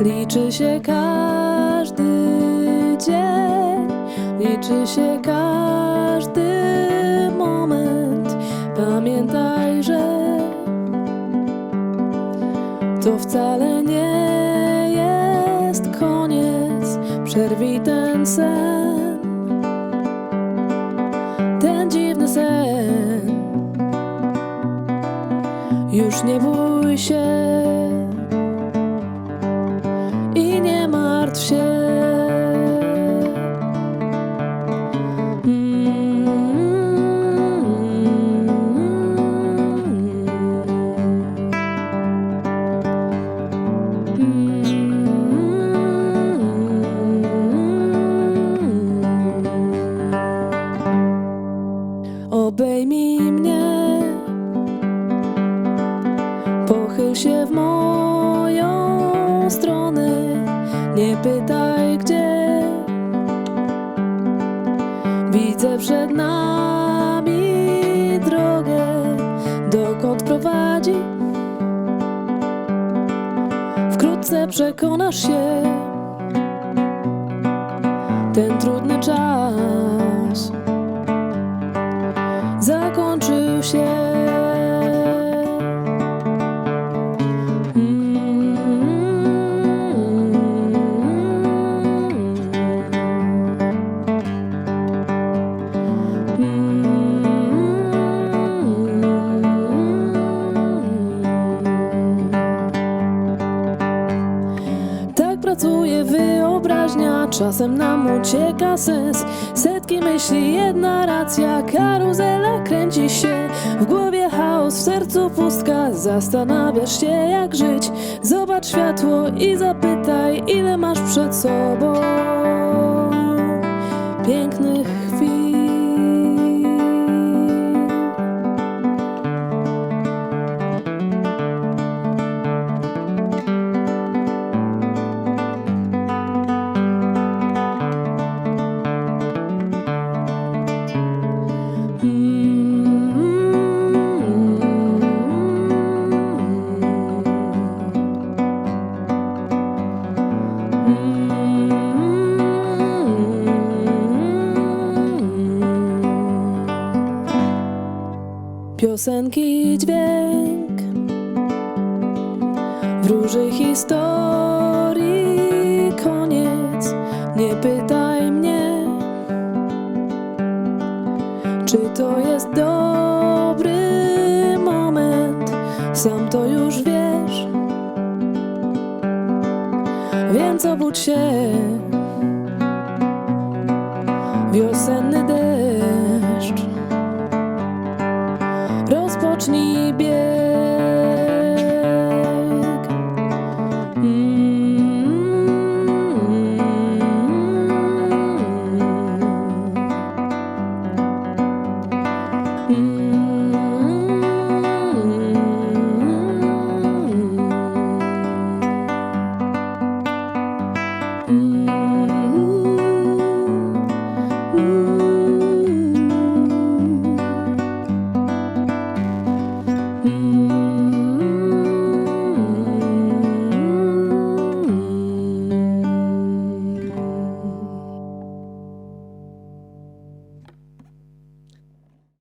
Liczy się każdy dzień, liczy się każdy moment. Pamiętaj, że to wcale nie jest koniec. Przerwij ten sen, ten dziwny sen. Już nie bój się martw się. Nie pytaj gdzie. Widzę przed nami drogę, dokąd prowadzi. Wkrótce przekonasz się, ten trudny czas zakończył się. Czasem nam ucieka sens. Setki myśli, jedna racja, karuzela kręci się. W głowie chaos, w sercu pustka, zastanawiasz się jak żyć. Zobacz światło i zapytaj, ile masz przed sobą Piosenki dźwięk wróży historii koniec. Nie pytaj mnie, czy to jest dobry moment. Sam to już wiesz, więc obudź się. Wiosenny deszcz Mm.